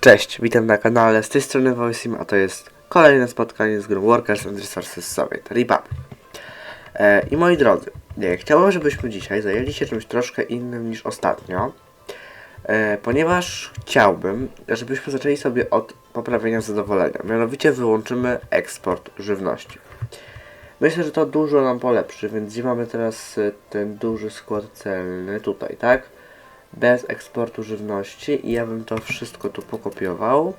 Cześć, witam na kanale, z tej strony Voiceim, a to jest kolejne spotkanie z grą Workers and Resources Soviet Republic. E, I moi drodzy, nie, chciałbym, żebyśmy dzisiaj zajęli się czymś troszkę innym niż ostatnio, e, ponieważ chciałbym, żebyśmy zaczęli sobie od poprawienia zadowolenia. Mianowicie wyłączymy eksport żywności. Myślę, że to dużo nam polepszy, więc gdzie mamy teraz e, ten duży skład celny? Tutaj, tak? Bez eksportu żywności i ja bym to wszystko tu pokopiował.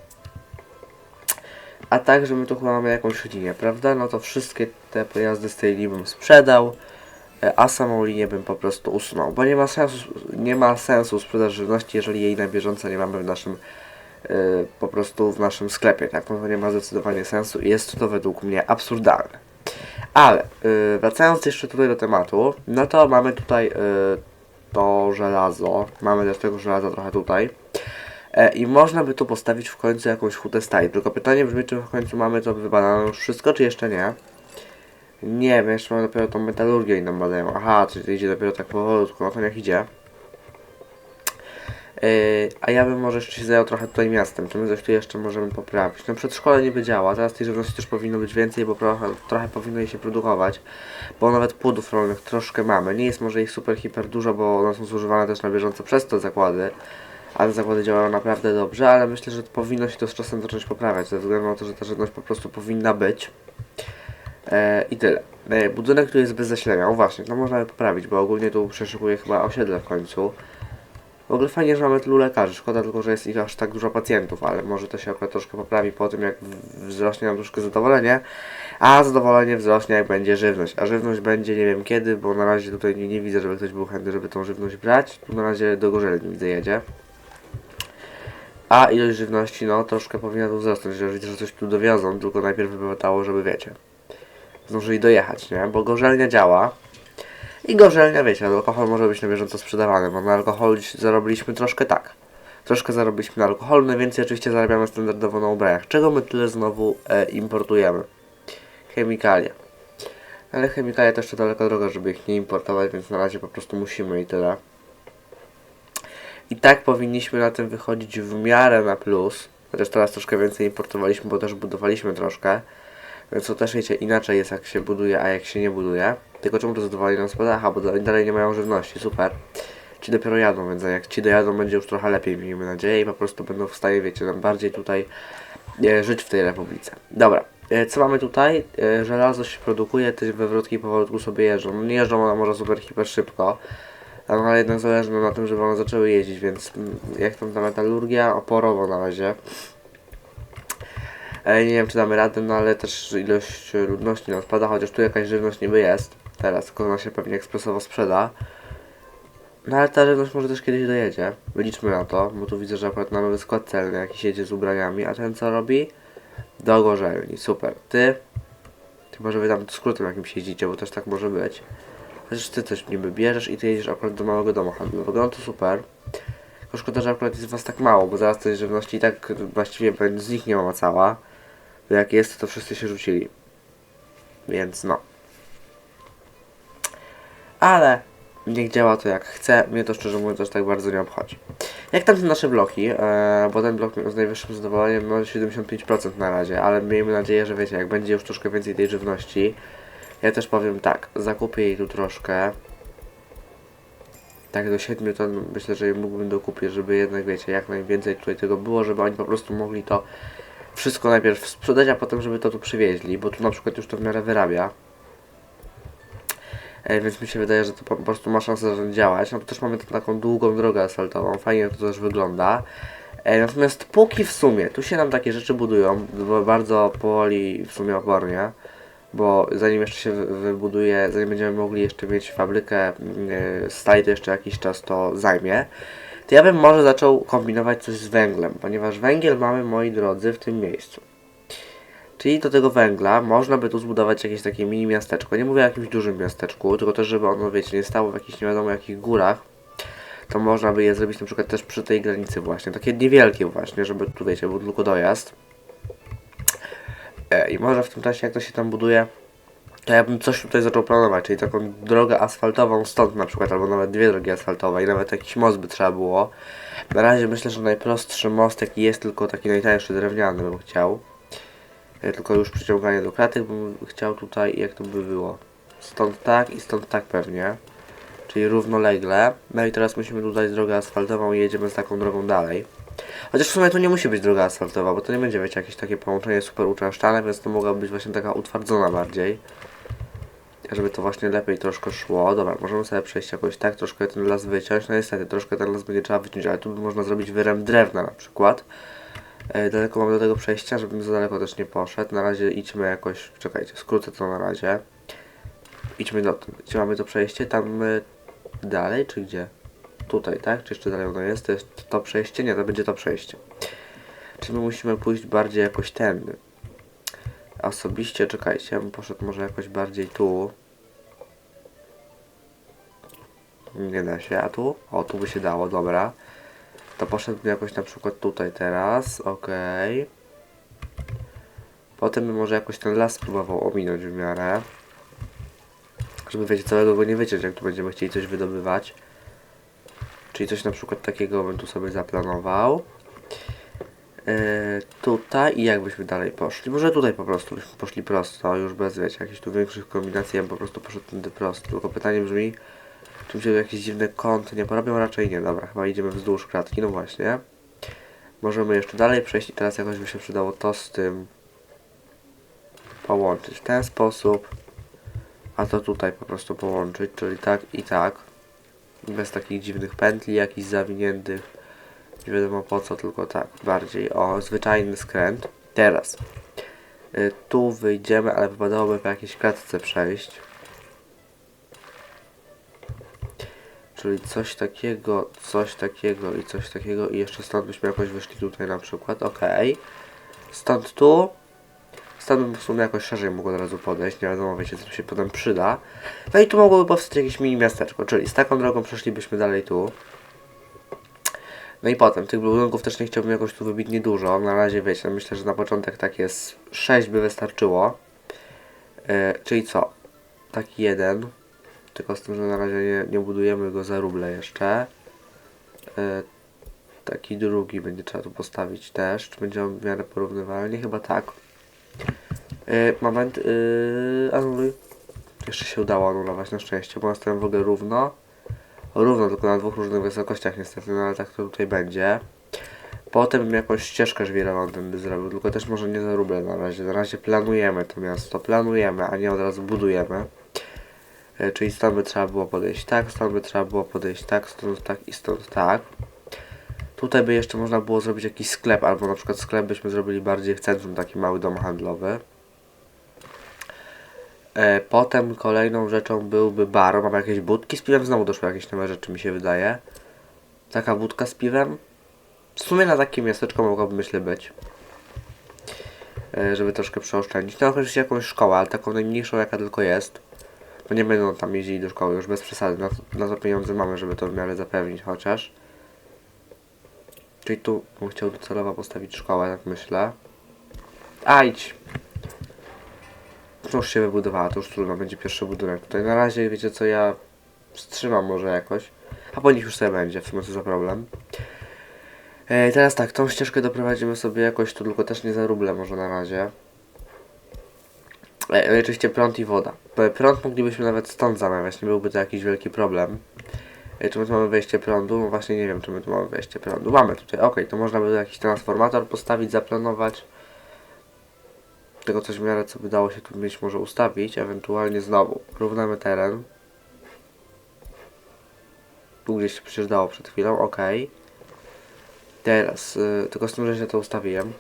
A tak, że my tu chyba mamy jakąś linię, prawda? No to wszystkie te pojazdy z tej linii bym sprzedał, e, a samą linię bym po prostu usunął, bo nie ma sensu, nie ma sensu sprzedaż żywności, jeżeli jej na bieżąco nie mamy w naszym e, po prostu w naszym sklepie, tak? No to nie ma zdecydowanie sensu i jest to według mnie absurdalne. Ale yy, wracając jeszcze tutaj do tematu, no to mamy tutaj to żelazo. Mamy też tego żelaza trochę tutaj. E, I można by tu postawić w końcu jakąś hutę staj. Tylko pytanie brzmi, czy w końcu mamy to wybadane już wszystko, czy jeszcze nie? Nie wiem, jeszcze mamy dopiero tą metalurgię nam badają. Aha, czyli to idzie dopiero tak powolutku, no to niech idzie. Yy, a ja bym może jeszcze się zajął trochę tutaj miastem, czy my coś tu jeszcze możemy poprawić. No przedszkole niby działa, teraz tej żywności też powinno być więcej, bo trochę, trochę powinno jej się produkować, bo nawet płodów rolnych troszkę mamy. Nie jest może ich super hiper dużo, bo one są zużywane też na bieżąco przez te zakłady, ale zakłady działają naprawdę dobrze, ale myślę, że powinno się to z czasem zacząć poprawiać, ze względu na to, że ta żywność po prostu powinna być. E, I tyle. E, budynek, który jest bez zasilania, o właśnie, to można by poprawić, bo ogólnie tu przeszukuje chyba osiedle w końcu. W ogóle fajnie, że mamy tylu lekarzy. Szkoda tylko, że jest ich aż tak dużo pacjentów, ale może to się akurat troszkę poprawi po tym, jak wzrośnie nam troszkę zadowolenie. A zadowolenie wzrośnie, jak będzie żywność. A żywność będzie nie wiem kiedy, bo na razie tutaj nie, nie widzę, żeby ktoś był chętny, żeby tą żywność brać. Tu na razie do gorzelni widzę jedzie. A ilość żywności, no troszkę powinna tu wzrosnąć, że widzę, że coś tu dowiozą, tylko najpierw by wypadało, żeby wiecie, zdążyli dojechać, nie? Bo gorzelnia działa. I gorzelnia, wiecie, alkohol może być na bieżąco sprzedawany, bo na alkoholu dziś zarobiliśmy troszkę tak. Troszkę zarobiliśmy na alkoholu, najwięcej oczywiście zarabiamy standardowo na ubraniach. Czego my tyle znowu e, importujemy? Chemikalia. Ale chemikalia to jeszcze daleko droga, żeby ich nie importować, więc na razie po prostu musimy i tyle. I tak powinniśmy na tym wychodzić w miarę na plus. Chociaż teraz troszkę więcej importowaliśmy, bo też budowaliśmy troszkę. To też wiecie, inaczej jest jak się buduje, a jak się nie buduje. Tylko czemu to zadowolenie nam spada? Aha, bo dalej- nie mają żywności, super. Ci dopiero jadą, więc jak ci dojadą będzie już trochę lepiej, miejmy nadzieję, i po prostu będą w stanie, wiecie, nam bardziej tutaj e, żyć w tej republice. Dobra, e, co mamy tutaj? E, żelazo się produkuje, te wywrotki powolutku sobie jeżdżą. No nie jeżdżą one może super hiper szybko, no, ale jednak zależy nam na tym, żeby one zaczęły jeździć, więc mm, jak tam ta metalurgia, oporowo na razie. E, Nie wiem, czy damy radę, no ale też ilość ludności nam spada, chociaż tu jakaś żywność niby jest. Teraz, tylko ona się pewnie ekspresowo sprzeda. No ale ta żywność może też kiedyś dojedzie. Wyliczmy na to, bo tu widzę, że akurat nowy skład celny jakiś jedzie z ubraniami, a ten co robi? Do gorzelni, super. Ty? Chyba, że wy tam skrótem jakimś jeździcie, bo też tak może być. Chociaż ty też niby bierzesz i ty jedziesz akurat do małego domu handlowego, no to super. Tylko szkoda, że akurat jest was tak mało, bo zaraz tej żywności i tak właściwie pewnie z nich nie ma cała. Jak jest, to wszyscy się rzucili. Więc no. Ale niech działa to jak chce. Mnie to szczerze mówiąc też tak bardzo nie obchodzi. Jak tam te nasze bloki? E, bo ten blok z najwyższym zadowoleniem ma 75% na razie, ale miejmy nadzieję, że wiecie, jak będzie już troszkę więcej tej żywności. Ja też powiem tak, zakupię jej tu troszkę. Tak do 7 ton myślę, że jej mógłbym dokupić, żeby jednak wiecie, jak najwięcej tutaj tego było, żeby oni po prostu mogli to wszystko najpierw sprzedać, a potem żeby to tu przywieźli, bo tu na przykład już to w miarę wyrabia. E, więc mi się wydaje, że to po prostu ma szansę zacząć działać. No to też mamy taką długą drogę asfaltową, fajnie to też wygląda. E, natomiast póki w sumie tu się nam takie rzeczy budują, bo bardzo powoli w sumie opornie, bo zanim jeszcze się wy- wybuduje, zanim będziemy mogli jeszcze mieć fabrykę yy, stali, to jeszcze jakiś czas to zajmie, to ja bym może zaczął kombinować coś z węglem, ponieważ węgiel mamy, moi drodzy, w tym miejscu. Czyli do tego węgla można by tu zbudować jakieś takie mini miasteczko. Nie mówię o jakimś dużym miasteczku, tylko też, żeby ono, wiecie, nie stało w jakichś nie wiadomo jakich górach. To można by je zrobić na przykład też przy tej granicy właśnie. Takie niewielkie właśnie, żeby tu, wiecie, był tylko dojazd. E, I może w tym czasie, jak to się tam buduje, to ja bym coś tutaj zaczął planować, czyli taką drogę asfaltową stąd na przykład, albo nawet dwie drogi asfaltowe i nawet jakiś most by trzeba było. Na razie myślę, że najprostszy most jaki jest, tylko taki najtańszy drewniany bym chciał. E, Tylko już przyciąganie do kratek bym chciał tutaj, jak to by było. Stąd tak i stąd tak pewnie. Czyli równolegle. No i teraz musimy tutaj drogę asfaltową i jedziemy z taką drogą dalej. Chociaż w sumie to nie musi być droga asfaltowa, bo to nie będzie wiecie, jakieś takie połączenie super uczęszczane, więc to mogła być właśnie taka utwardzona bardziej. Żeby to właśnie lepiej troszkę szło. Dobra, możemy sobie przejść jakoś tak, troszkę ten las wyciąć. No niestety, troszkę ten las będzie trzeba wyciąć, ale tu można zrobić wyrem drewna na przykład. E, daleko mam do tego przejścia, żebym za daleko też nie poszedł. Na razie idźmy jakoś, czekajcie, skrócę to na razie. Idźmy dotąd. Gdzie mamy to przejście? Tam y, dalej, czy gdzie? Tutaj, tak? Czy jeszcze dalej ono jest? To jest to przejście? Nie, to będzie to przejście. Czy my musimy pójść bardziej jakoś tędy? Osobiście, czekajcie, ja bym poszedł może jakoś bardziej tu. Nie da się, a tu? O, tu by się dało, dobra. To poszedłbym jakoś na przykład tutaj teraz, okej. Potem bym może jakoś ten las spróbował ominąć w miarę. Żeby wiecie, całego go nie wyciąć, jak tu będziemy chcieli coś wydobywać. Czyli coś na przykład takiego bym tu sobie zaplanował. Yy, tutaj i jakbyśmy dalej poszli. Może tutaj po prostu byśmy poszli prosto, już bez wiecie, jakichś tu większych kombinacji, ja bym po prostu poszedł tędy prosto. Tylko pytanie brzmi, czy się jakieś dziwne kąty nie porobią? Raczej nie, dobra, chyba idziemy wzdłuż kratki, no właśnie. Możemy jeszcze dalej przejść i teraz jakoś by się przydało to z tym połączyć w ten sposób, a to tutaj po prostu połączyć, czyli tak i tak. Bez takich dziwnych pętli, jakichś zawiniętych. Nie wiadomo po co, tylko tak, bardziej. O, zwyczajny skręt. Teraz. Y, tu wyjdziemy, ale wypadałoby po jakiejś klatce przejść. Czyli coś takiego, coś takiego i coś takiego i jeszcze stąd byśmy jakoś wyszli tutaj na przykład. Okej. Stąd tu. Bym w sumie jakoś szerzej mógł od razu podejść. Nie wiadomo, wiecie, co się potem przyda. No i tu mogłoby powstać jakieś mini miasteczko. Czyli z taką drogą przeszlibyśmy dalej tu. No i potem, tych budynków też nie chciałbym jakoś tu wybić niedużo. Na razie wiecie, myślę, że na początek tak jest 6 by wystarczyło. E, czyli co? Taki jeden. Tylko z tym, że na razie nie, nie budujemy go za ruble jeszcze. E, taki drugi będzie trzeba tu postawić też. Czy będzie on w miarę porównywalnie? Chyba tak. E, moment. Yy, anuluj. Jeszcze się udało anulować na szczęście, bo nastawiam w ogóle równo. Równo, tylko na dwóch różnych wysokościach niestety, no ale tak to tutaj będzie. Potem bym jakąś ścieżkę żwirową tędy zrobił, tylko też może nie za ruble na razie. Na razie planujemy to miasto, planujemy, a nie od razu budujemy. E, czyli stąd by trzeba było podejść tak, stąd by trzeba było podejść tak, stąd tak i stąd tak. Tutaj by jeszcze można było zrobić jakiś sklep, albo na przykład sklep byśmy zrobili bardziej w centrum, taki mały dom handlowy. E, potem kolejną rzeczą byłby bar. Mam jakieś budki z piwem, znowu doszły jakieś nowe rzeczy, mi się wydaje. Taka budka z piwem. W sumie na takie miasteczko mogłoby myślę być. E, żeby troszkę przeoszczędzić. No oczywiście jakąś szkołę, ale taką najmniejszą jaka tylko jest. Bo nie będą tam jeździli do szkoły już bez przesady. Na na to pieniądze mamy, żeby to w miarę zapewnić chociaż. Czyli tu bym chciał docelowo postawić szkołę, tak myślę. A idź! To już się wybudowała, to już trudno, będzie pierwszy budynek. Tutaj na razie, wiecie co, ja wstrzymam może jakoś. A po nich już sobie będzie, w sumie co za problem. E, teraz tak, tą ścieżkę doprowadzimy sobie jakoś tu, tylko też nie za ruble może na razie. E, oczywiście prąd i woda. E, Prąd moglibyśmy nawet stąd zamawiać, nie byłby to jakiś wielki problem. E, Czy my tu mamy wejście prądu? No właśnie nie wiem, czy my tu mamy wejście prądu. Mamy tutaj, ok, to można by jakiś transformator postawić, zaplanować. Tego coś w miarę co by dało się tu mieć może ustawić, ewentualnie znowu równamy teren. Tu gdzieś się przecież dało przed chwilą, ok. Teraz, y, tylko z tym, że się to ustawiłem.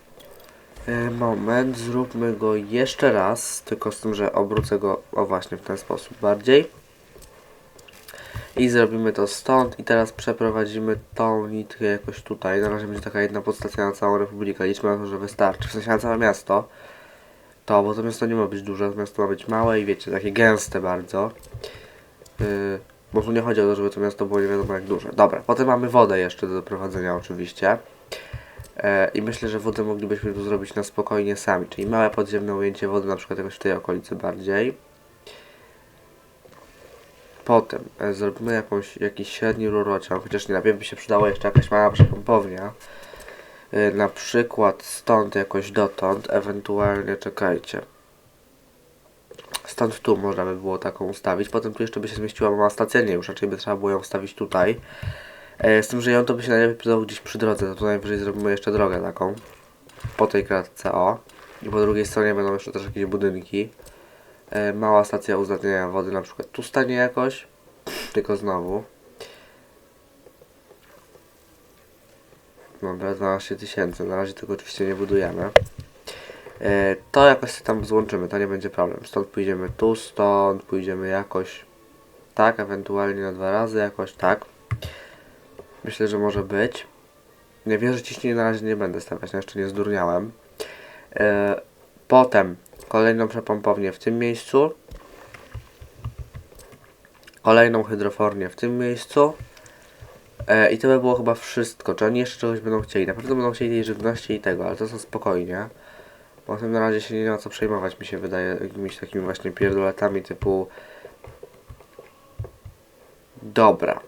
Y, moment, zróbmy go jeszcze raz, tylko z tym, że obrócę go, o właśnie w ten sposób bardziej. I zrobimy to stąd i teraz przeprowadzimy tą nitkę jakoś tutaj. Na razie będzie taka jedna podstacja na całą Republikę. Liczmy na to, że wystarczy. W sensie na całe miasto. To, bo to miasto nie ma być duże, to miasto ma być małe i wiecie, takie gęste bardzo. Yy, bo tu nie chodzi o to, żeby to miasto było nie wiadomo jak duże. Dobra, potem mamy wodę jeszcze do doprowadzenia oczywiście. E, I myślę, że wodę moglibyśmy tu zrobić na spokojnie sami, czyli małe podziemne ujęcie wody na przykład jakoś w tej okolicy bardziej. Potem e, zrobimy jakąś, jakiś średni rurociąg, chociaż nie, najpierw by się przydała jeszcze jakaś mała przepompownia. E, na przykład stąd jakoś dotąd, ewentualnie czekajcie. Stąd tu można by było taką ustawić. Potem tu jeszcze by się zmieściła mała stacja, nie, już raczej by trzeba było ją ustawić tutaj. E, z tym, że ją to by się najlepiej przydało gdzieś przy drodze, to najwyżej zrobimy jeszcze drogę taką. Po tej kratce, o. I po drugiej stronie będą jeszcze też jakieś budynki. E, mała stacja uzdatniania wody na przykład tu stanie jakoś. Tylko znowu. Dobra, 12 tysięcy. Na razie tego oczywiście nie budujemy. E, to jakoś się tam złączymy, to nie będzie problem. Stąd pójdziemy tu, stąd pójdziemy jakoś tak, ewentualnie na dwa razy, jakoś tak. Myślę, że może być. Nie wierzę ciśnienie na razie nie będę stawiać, no jeszcze nie zdurniałem. E, potem kolejną przepompownię w tym miejscu. Kolejną hydrofornię w tym miejscu. E, I to by było chyba wszystko. Czy oni jeszcze czegoś będą chcieli? Na pewno będą chcieli tej żywności i tego, ale to są spokojnie. Bo tym na razie się nie ma co przejmować, mi się wydaje, jakimiś takimi właśnie pierdoletami typu... Dobra.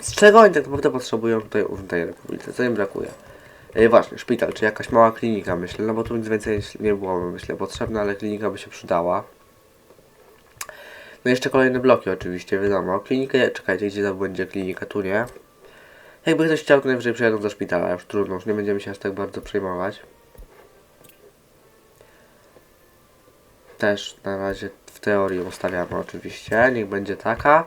Z czego oni tak naprawdę potrzebują tutaj w tej republice? Co im brakuje? E, właśnie, szpital, czy jakaś mała klinika, myślę, no bo tu nic więcej nie było, myślę, potrzebne, ale klinika by się przydała. No jeszcze kolejne bloki oczywiście, wiadomo. Klinikę, czekajcie, gdzie to będzie klinika, tu nie. Jakby ktoś chciał, to najwyżej przyjadą do szpitala, już trudno, już nie będziemy się aż tak bardzo przejmować. Też na razie w teorii ustawiamy oczywiście, niech będzie taka.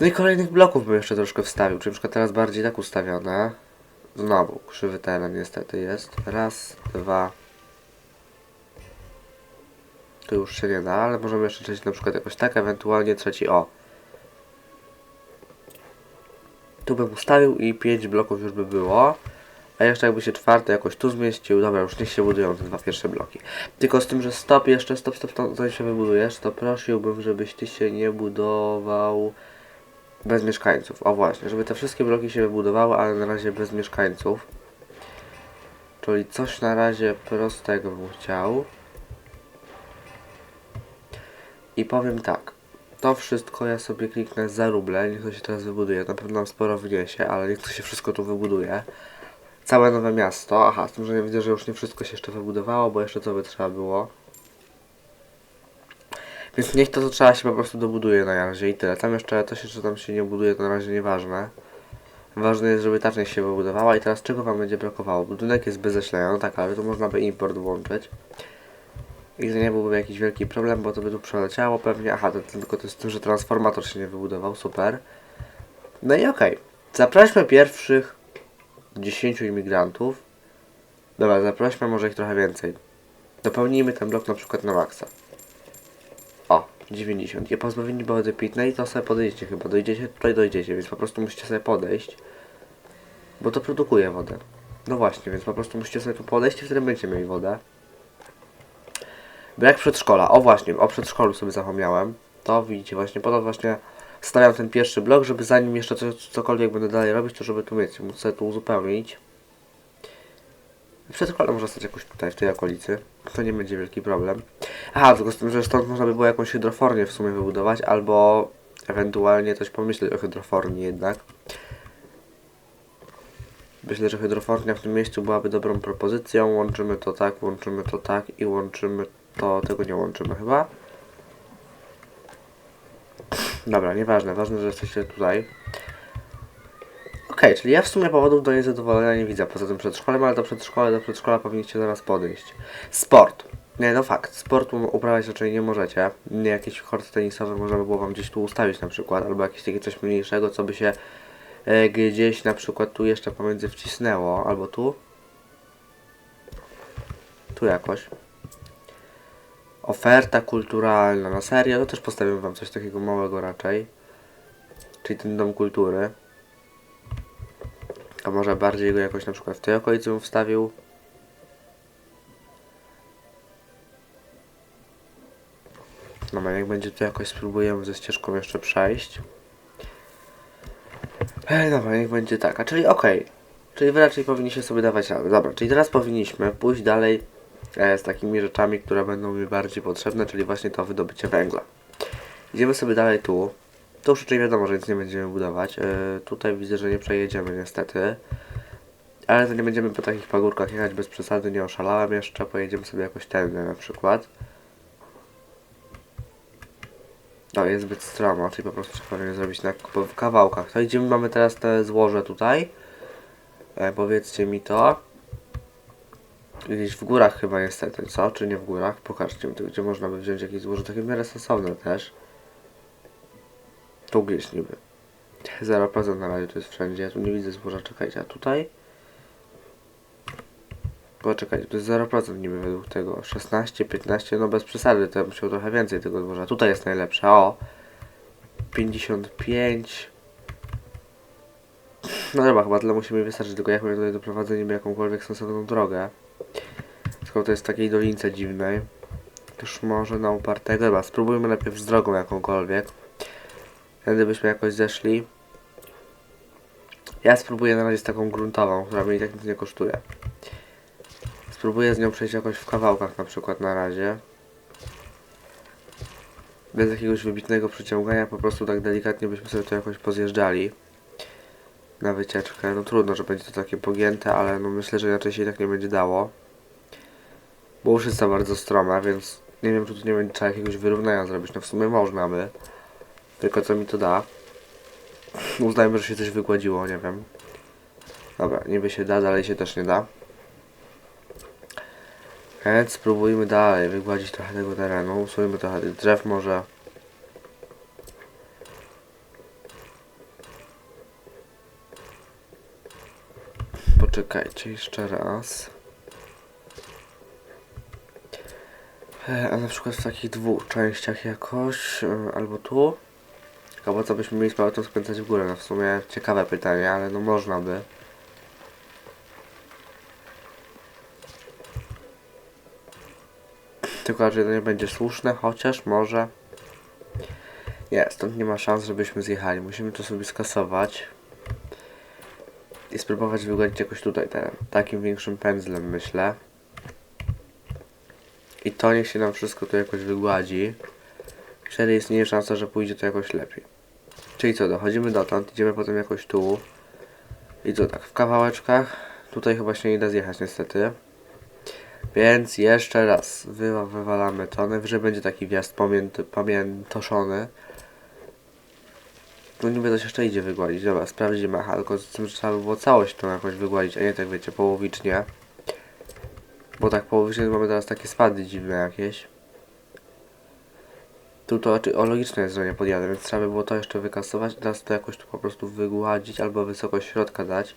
No i kolejnych bloków bym jeszcze troszkę wstawił, czyli na przykład teraz bardziej tak ustawione. Znowu, krzywy teren niestety jest. Raz, dwa. To już się nie da, ale możemy jeszcze trzeci na przykład jakoś tak, ewentualnie trzeci o. Tu bym ustawił i 5 bloków już by było. A jeszcze jakby się czwarty jakoś tu zmieścił, dobra, już niech się budują te dwa pierwsze bloki. Tylko z tym, że stop, jeszcze stop, stop, stop, zanim się wybudujesz, to prosiłbym, żebyś ty się nie budował bez mieszkańców. O właśnie, żeby te wszystkie bloki się wybudowały, ale na razie bez mieszkańców. Czyli coś na razie prostego bym chciał. I powiem tak. To wszystko ja sobie kliknę za ruble, niech to się teraz wybuduje. Na pewno nam sporo wniesie, ale niech to się wszystko tu wybuduje. Całe nowe miasto. Aha, z tym, że ja widzę, że już nie wszystko się jeszcze wybudowało, bo jeszcze co by trzeba było. Więc niech to, co trzeba się po prostu dobuduje na razie i tyle. Tam jeszcze to się, czy tam się nie buduje, to na razie nieważne. Ważne jest, żeby ta część się wybudowała i teraz czego wam będzie brakowało? Budynek jest bez zasilania, no tak, ale to można by import włączyć. I to nie byłby jakiś wielki problem, bo to by tu przeleciało pewnie. Aha, to tylko to jest tym, że transformator się nie wybudował, super. No i okej. Zaprośmy pierwszych 10 imigrantów. Dobra, zaprośmy może ich trochę więcej. Dopełnijmy ten blok na przykład na maksa. O, 90. I pozbawieni wody pitnej, to sobie podejdziecie chyba. Dojdziecie, tutaj dojdziecie, więc po prostu musicie sobie podejść. Bo to produkuje wodę. No właśnie, więc po prostu musicie sobie tu podejść i wtedy będziecie mieli wodę. Brak przedszkola. O właśnie, o przedszkolu sobie zapomniałem. To widzicie właśnie, po to właśnie stawiam ten pierwszy blok, żeby zanim jeszcze coś, cokolwiek będę dalej robić, to żeby tu mieć, sobie tu uzupełnić. Przedszkole może stać jakoś tutaj, w tej okolicy. To nie będzie wielki problem. Aha, tylko z tym, że stąd można by było jakąś hydrofornię w sumie wybudować, albo ewentualnie coś pomyśleć o hydroforni jednak. Myślę, że hydrofornia w tym miejscu byłaby dobrą propozycją. Łączymy to tak, łączymy to tak i łączymy to... Tego nie łączymy chyba. Dobra, nieważne. Ważne, że jesteście tutaj. Okej, czyli ja w sumie powodów do niezadowolenia nie widzę poza tym przedszkolem, ale do przedszkola, do przedszkola powinniście zaraz podejść. Sport. Nie, no fakt, sportu uprawiać raczej nie możecie. Nie, jakiś kort tenisowy można by było wam gdzieś tu ustawić na przykład, albo jakieś takie coś mniejszego, co by się e, gdzieś na przykład tu jeszcze pomiędzy wcisnęło, albo tu. Tu jakoś. Oferta kulturalna, na serio, no też postawię wam coś takiego małego raczej. Czyli ten dom kultury. A może bardziej go jakoś na przykład w tej okolicy bym wstawił. No jak będzie to jakoś spróbujemy ze ścieżką jeszcze przejść. Ej, dobra, niech będzie tak. A czyli okej. Czyli raczej powinniście sobie dawać radę. Dobra, czyli teraz powinniśmy pójść dalej e, z takimi rzeczami, które będą mi bardziej potrzebne, czyli właśnie to wydobycie węgla. Idziemy sobie dalej tu. To już raczej wiadomo, że nic nie będziemy budować. Yy, tutaj widzę, że nie przejedziemy niestety. Ale to nie będziemy po takich pagórkach jechać bez przesady, nie oszalałem jeszcze. Pojedziemy sobie jakoś tędy na przykład. No, jest zbyt stromo, czyli po prostu trzeba je zrobić na w kawałkach. To idziemy, mamy teraz te złoże tutaj. E, powiedzcie mi to. Gdzieś w górach chyba niestety, co? Czy nie w górach? Pokażcie mi to, gdzie można by wziąć jakieś złoże, takie w miarę sensowne też. Tu gdzieś niby. 0% na razie to jest wszędzie, ja tu nie widzę złoża, czekajcie, a tutaj? Poczekajcie, to jest 0% niby według tego. 16, 15, no bez przesady, to ja chciał trochę więcej tego złoża. Tutaj jest najlepsze, o! 55. No dobra, chyba tyle musimy wystarczyć, tylko jak tutaj doprowadzenie niby jakąkolwiek sensowną drogę. Skoro to jest w takiej dolince dziwnej. Już może na upartego, dobra, spróbujmy najpierw z drogą jakąkolwiek. Wtedy byśmy jakoś zeszli. Ja spróbuję na razie z taką gruntową, która mnie i tak nic nie kosztuje. Spróbuję z nią przejść jakoś w kawałkach na przykład na razie. Bez jakiegoś wybitnego przyciągania, po prostu tak delikatnie byśmy sobie to jakoś pozjeżdżali. Na wycieczkę. No trudno, że będzie to takie pogięte, ale no myślę, że inaczej się i tak nie będzie dało. Bo już jest za bardzo stroma, więc nie wiem, czy tu nie będzie trzeba jakiegoś wyrównania zrobić. No w sumie można by. Tylko co mi to da? Uznajmy, że się coś wygładziło, nie wiem. Dobra, niby się da, dalej się też nie da. Więc spróbujmy dalej wygładzić trochę tego terenu. Usuńmy trochę tych drzew może. Poczekajcie jeszcze raz. E, A na przykład w takich dwóch częściach jakoś, e, albo tu. Albo co byśmy mieli z powrotem skręcać w górę? No w sumie ciekawe pytanie, ale no można by. Tylko raczej to nie będzie słuszne, chociaż może. Nie, stąd nie ma szans, żebyśmy zjechali. Musimy to sobie skasować. I spróbować wygładzić jakoś tutaj teren. Takim większym pędzlem myślę. I to niech się nam wszystko tu jakoś wygładzi. Wtedy istnieje szansa, że pójdzie to jakoś lepiej. Czyli co, dochodzimy dotąd, idziemy potem jakoś tu. I co tak, w kawałeczkach. Tutaj chyba się nie da zjechać niestety. Więc jeszcze raz wy, wywalamy to. Najwyżej będzie taki wjazd pamięt, pamiętoszony. No niby się jeszcze idzie wygładzić. Dobra, sprawdzimy. Aha, tylko z tym, że trzeba by było całość tą jakoś wygładzić, a nie tak wiecie, połowicznie. Bo tak połowicznie mamy teraz takie spady dziwne jakieś. Tu to znaczy, o logiczne jest, że nie podjadę, więc trzeba by było to jeszcze wykasować teraz to jakoś tu po prostu wygładzić albo wysokość środka dać.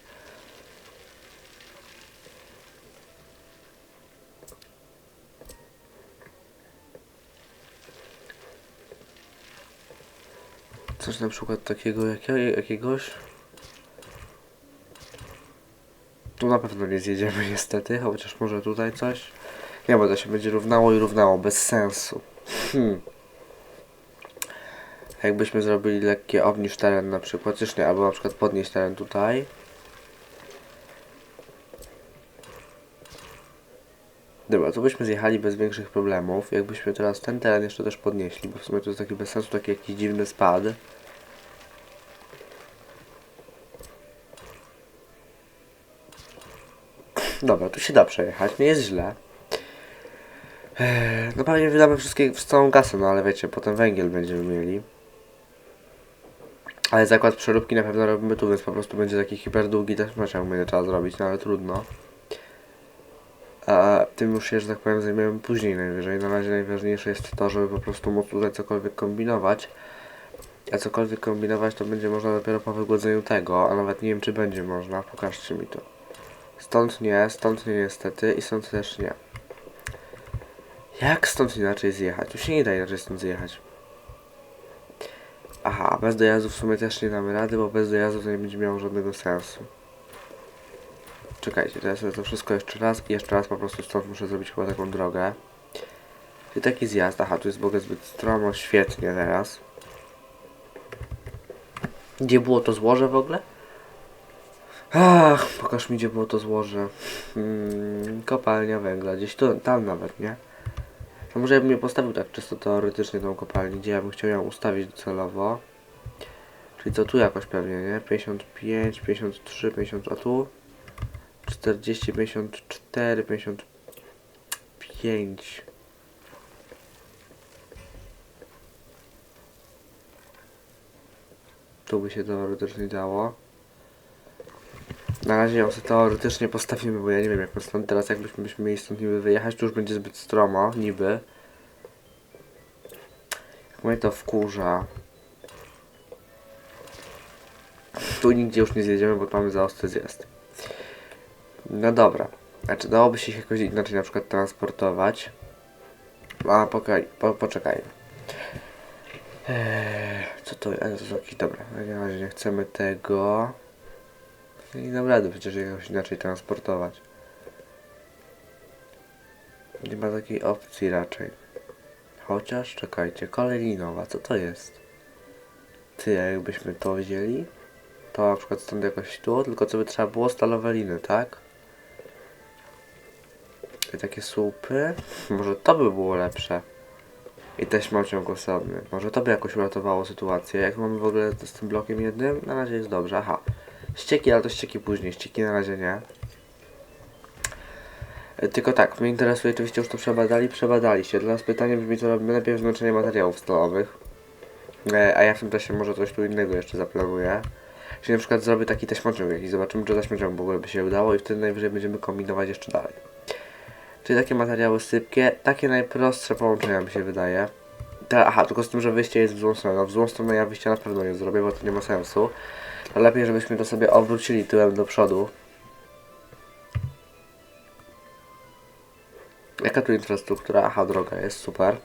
Coś na przykład takiego jakiego, jakiegoś. Tu na pewno nie zjedziemy niestety, chociaż może tutaj coś. Nie, bo to się będzie równało i równało, bez sensu. Hmm. Jakbyśmy zrobili lekkie obniż teren na przykład, już nie, albo na przykład podnieść teren tutaj. Dobra, tu byśmy zjechali bez większych problemów. Jakbyśmy teraz ten teren jeszcze też podnieśli, bo w sumie to jest taki bez sensu, taki jakiś dziwny spad. Dobra, tu się da przejechać, nie jest źle. Eee, No pewnie wydamy wszystkie, całą kasę, no ale wiecie, potem węgiel będziemy mieli. Ale zakład przeróbki na pewno robimy tu, więc po prostu będzie taki hiperdługi też meczem będzie trzeba zrobić, no ale trudno. A tym już się, że tak powiem, zajmiemy później najwyżej. Na razie najważniejsze jest to, żeby po prostu móc tutaj cokolwiek kombinować. A cokolwiek kombinować to będzie można dopiero po wygłodzeniu tego, a nawet nie wiem czy będzie można. Pokażcie mi to. Stąd nie, stąd nie niestety i stąd też nie. Jak stąd inaczej zjechać? Tu się nie da inaczej stąd zjechać. Aha, bez dojazdu w sumie też nie damy rady, bo bez dojazdu to nie będzie miało żadnego sensu. Czekajcie, teraz to wszystko jeszcze raz i jeszcze raz po prostu stąd muszę zrobić chyba taką drogę. I taki zjazd, aha, tu jest ogóle zbyt stromo, świetnie teraz. Gdzie było to złoże w ogóle? Ach, pokaż mi gdzie było to złoże. Hmm, kopalnia węgla, gdzieś tu, tam nawet, nie? To może ja bym je postawił tak czysto teoretycznie tą kopalnię, gdzie ja bym chciał ją ustawić docelowo. Czyli co tu jakoś pewnie, nie? 55, 53, 50, a tu 40, 54, 55. Tu by się teoretycznie dało. Na razie ją sobie teoretycznie postawimy, bo ja nie wiem jak my stąd teraz jakbyśmy byśmy mieli stąd niby wyjechać, to już będzie zbyt stromo, niby. Jak mnie to wkurza. Tu nigdzie już nie zjedziemy, bo mamy za ostry zjazd. No dobra. Znaczy dałoby się ich jakoś inaczej na przykład transportować. A pokaj, po, poczekaj. Eee, co to jest? Jakiś, dobra, na razie nie chcemy tego. Nie dam rady przecież jakoś inaczej transportować. Nie ma takiej opcji raczej. Chociaż, czekajcie, kolej linowa, co to jest? Ty, jakbyśmy to wzięli? To na przykład stąd jakoś tu, tylko co by trzeba było stalowe liny, tak? I takie słupy. Może to by było lepsze. I też mam ciąg osobny. Może to by jakoś uratowało sytuację. Jak mamy w ogóle z tym blokiem jednym? Na razie jest dobrze. Aha. Ścieki, ale to ścieki później. Ścieki na razie nie. E, Tylko tak, mnie interesuje, oczywiście już to przebadali, przebadaliście. Dla nas pytanie brzmi, co robimy najpierw złączenie materiałów stalowych. E, a ja w tym czasie może coś tu innego jeszcze zaplanuję. Czyli na przykład zrobię taki taśmociąg jakiś, zobaczymy czy taśmociąg w ogóle by się udało i wtedy najwyżej będziemy kombinować jeszcze dalej. Czyli takie materiały sypkie, takie najprostsze połączenia mi się wydaje. Te, aha, tylko z tym, że wyjście jest w złą stronę. No, w złą stronę ja wyjścia na pewno nie zrobię, bo to nie ma sensu. Lepiej, żebyśmy to sobie obrócili tyłem do przodu. Jaka tu infrastruktura? Aha, droga jest, super.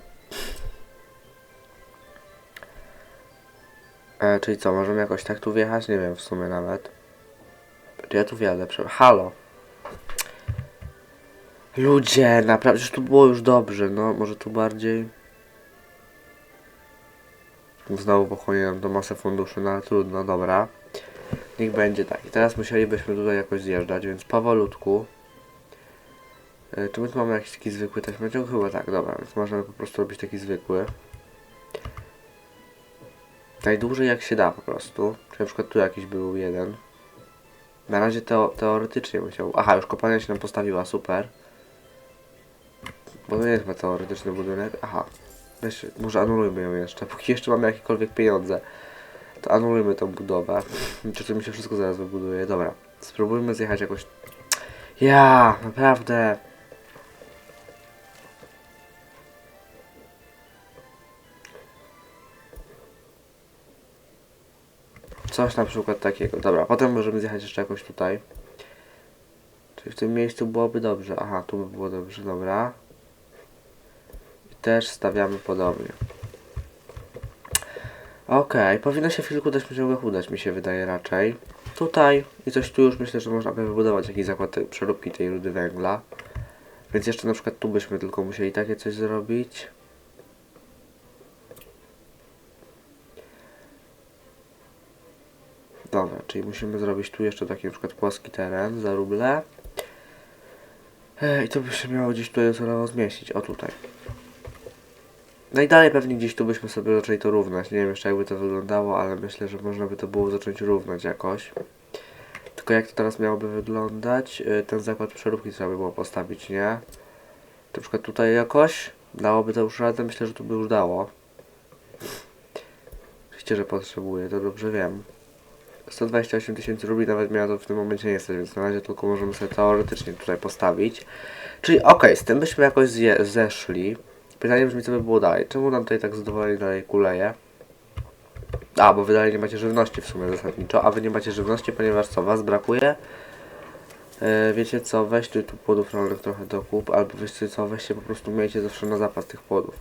E, czyli co, możemy jakoś tak tu wjechać? Nie wiem w sumie nawet. Ja tu wjadę? Prze- Halo. Ludzie, naprawdę, że tu było już dobrze, no, może tu bardziej. Znowu pochłonie nam to masę funduszy, no ale trudno, dobra. Niech będzie tak. I teraz musielibyśmy tutaj jakoś zjeżdżać, więc powolutku. E, Czy my tu mamy jakiś taki zwykły taśmociąg? Chyba tak, dobra, więc możemy po prostu robić taki zwykły. Najdłużej jak się da po prostu. Czy na przykład tu jakiś był jeden. Na razie teo teoretycznie musiał. Aha, już kopalnia się nam postawiła, super. Bo to nie jest chyba teoretyczny budynek. Aha. Weź, może anulujmy ją jeszcze. Póki jeszcze mamy jakiekolwiek pieniądze, to anulujmy tą budowę. Czy mi się wszystko zaraz wybuduje? Dobra. Spróbujmy zjechać jakoś. Ja, naprawdę. Coś na przykład takiego. Dobra, potem możemy zjechać jeszcze jakoś tutaj. Czyli w tym miejscu byłoby dobrze. Aha, tu by było dobrze, dobra. I też stawiamy podobnie. Okej, powinno się w kilku taśmociągach udać, mi się wydaje raczej. Tutaj i coś tu już myślę, że można by wybudować jakiś zakład tej przeróbki tej rudy węgla. Więc jeszcze na przykład tu byśmy tylko musieli takie coś zrobić. Dobra, czyli musimy zrobić tu jeszcze taki na przykład płaski teren za ruble. E, I to by się miało gdzieś tutaj celowo zmieścić. O tutaj. No i dalej pewnie gdzieś tu byśmy sobie zaczęli to równać. Nie wiem jeszcze jakby to wyglądało, ale myślę, że można by to było zacząć równać jakoś. Tylko jak to teraz miałoby wyglądać? E, Ten zakład przeróbki trzeba by było postawić, nie? Na przykład tutaj jakoś. Dałoby to już radę? Myślę, że to by już dało. Oczywiście, że potrzebuję, to dobrze wiem. 128 tysięcy rubli nawet miała to w tym momencie nie stać, więc na razie tylko możemy sobie teoretycznie tutaj postawić. Czyli okej, z tym byśmy jakoś zeszli. Pytanie brzmi, co by było dalej. Czemu nam tutaj tak zadowolenie dalej kuleje? A, bo wy dalej nie macie żywności w sumie zasadniczo, a wy nie macie żywności, ponieważ co, was brakuje? E, wiecie co, weźcie tu płodów rolnych trochę dokup, albo wiecie co, weźcie po prostu miejcie zawsze na zapas tych płodów.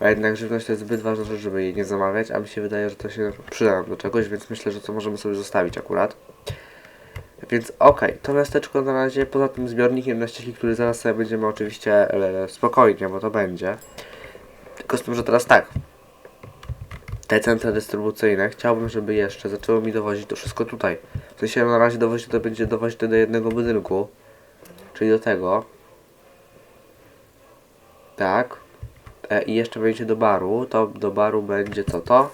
A jednak żywność to jest zbyt ważna rzecz, żeby jej nie zamawiać, a mi się wydaje, że to się przyda nam do czegoś, więc myślę, że to możemy sobie zostawić akurat. Więc okej, to miasteczko na razie poza tym zbiornikiem na ścieki, który zaraz sobie będziemy oczywiście e, spokojnie, bo to będzie. Tylko z tym, że teraz tak. Te centra dystrybucyjne chciałbym, żeby jeszcze zaczęło mi dowozić to wszystko tutaj. W sensie na razie dowozić to będzie dowozić to do jednego budynku. Czyli do tego. Tak. E, I jeszcze wejdzie do baru, to do baru będzie co to?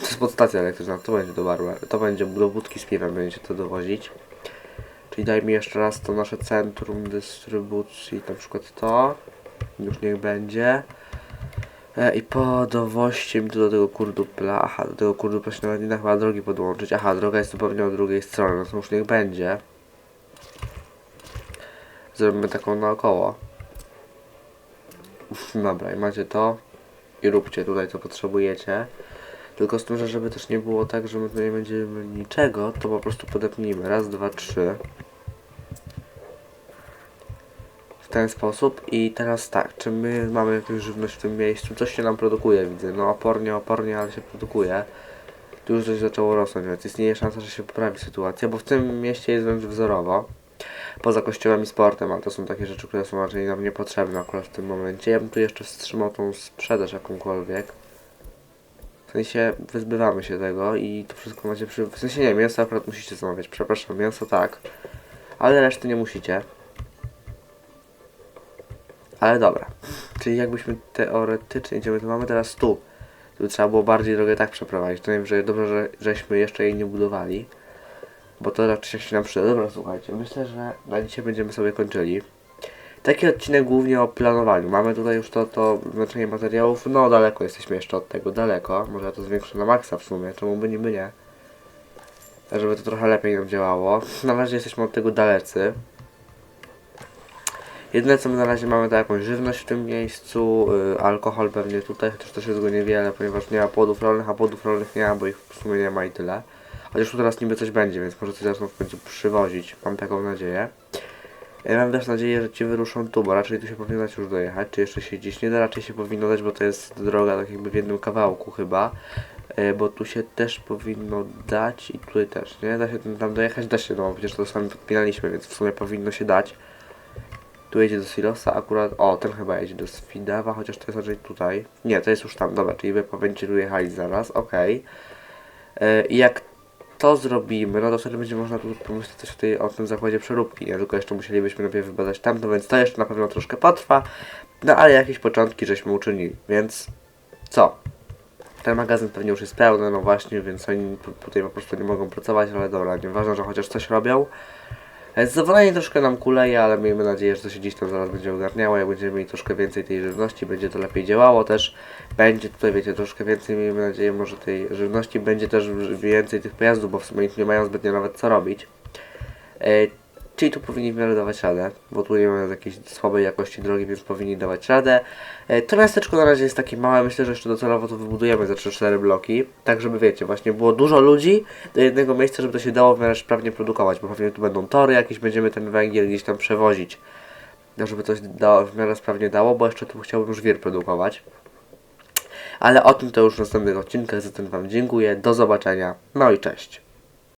To jest podstacja elektryczna, to będzie do baru, to będzie do budki z piwem, będziecie to dowozić. Czyli daj mi jeszcze raz to nasze centrum dystrybucji, na przykład to. Już niech będzie. E, I po dowoźcie mi tu do tego kurdupla. Aha, do tego kurdupla się nawet nie da chyba drogi podłączyć. Aha, droga jest zupełnie od drugiej strony, no to już niech będzie. Zrobimy taką naokoło. Dobra, i macie to. I róbcie tutaj co potrzebujecie. Tylko z tym, że żeby też nie było tak, że my tu nie będziemy niczego, to po prostu podepnijmy. Raz, dwa, trzy. W ten sposób. I teraz tak, czy my mamy jakąś żywność w tym miejscu? Coś się nam produkuje, widzę. No opornie, opornie, ale się produkuje. Tu już coś zaczęło rosnąć, więc istnieje szansa, że się poprawi sytuacja, bo w tym mieście jest wręcz wzorowo. Poza kościołem i sportem, ale to są takie rzeczy, które są raczej nam niepotrzebne akurat w tym momencie. Ja bym tu jeszcze wstrzymał tą sprzedaż jakąkolwiek. Sensie wyzbywamy się tego i to wszystko macie przy... W sensie nie, mięso akurat musicie zamawiać, przepraszam, mięso tak. Ale reszty nie musicie. Ale dobra. Czyli jakbyśmy teoretycznie idziemy, to mamy teraz tu. Tu trzeba było bardziej drogę tak przeprowadzić. To nie wiem, że dobrze, że żeśmy jeszcze jej nie budowali. Bo to raczej się nam przyda. Dobra, słuchajcie, myślę, że na dzisiaj będziemy sobie kończyli. Taki odcinek głównie o planowaniu. Mamy tutaj już to, to znaczenie materiałów. No, daleko jesteśmy jeszcze od tego, daleko. Może to zwiększę na maksa w sumie, czemu by niby nie. Tak, żeby to trochę lepiej nam działało. Na razie jesteśmy od tego dalecy. Jedyne co my na razie mamy to jakąś żywność w tym miejscu, y, alkohol pewnie tutaj, chociaż też jest go niewiele, ponieważ nie ma płodów rolnych, a płodów rolnych nie ma, bo ich w sumie nie ma i tyle. Chociaż tu teraz niby coś będzie, więc może coś zaczną w końcu przywozić, mam taką nadzieję. Mam też nadzieję, że ci wyruszą tu, bo raczej tu się powinno dać już dojechać, czy jeszcze się gdzieś nie da, raczej się powinno dać, bo to jest droga tak jakby w jednym kawałku chyba. E, Bo tu się też powinno dać i tutaj też, nie? Da się tam dojechać, da się, no bo przecież to sami podpinaliśmy, więc w sumie powinno się dać. Tu jedzie do Silosa akurat, o ten chyba jedzie do Swidawa, chociaż to jest raczej tutaj. Nie, to jest już tam, dobra, czyli wy będziecie tu jechali zaraz, okej. E, I jak to zrobimy, no to wtedy będzie można tu pomyśleć o, tej, o tym zakładzie przeróbki, nie? Tylko jeszcze musielibyśmy najpierw wybadać tamto, więc to jeszcze na pewno troszkę potrwa. No ale jakieś początki żeśmy uczynili, więc co? Ten magazyn pewnie już jest pełny, no właśnie, więc oni tu- tutaj po prostu nie mogą pracować, ale dobra, nieważne, że chociaż coś robią. E, Zadowolenie troszkę nam kuleje, ale miejmy nadzieję, że to się gdzieś tam zaraz będzie ogarniało. Jak będziemy mieli troszkę więcej tej żywności, będzie to lepiej działało też. Będzie tutaj, wiecie, troszkę więcej, miejmy nadzieję, może tej żywności, będzie też więcej tych pojazdów, bo w sumie nie mają zbytnio nawet co robić. Czyli tu powinni w miarę dawać radę, bo tu nie mamy jakiejś słabej jakości drogi, więc powinni dawać radę. E, To miasteczko na razie jest takie małe, myślę, że jeszcze docelowo to wybudujemy za 3-4 bloki, tak żeby wiecie, właśnie było dużo ludzi do jednego miejsca, żeby to się dało w miarę sprawnie produkować, bo pewnie tu będą tory jakieś, będziemy ten węgiel gdzieś tam przewozić, no, żeby coś dało, w miarę sprawnie dało, bo jeszcze tu chciałbym żwir produkować. Ale o tym to już w następnych odcinkach, zatem Wam dziękuję, do zobaczenia, no i cześć.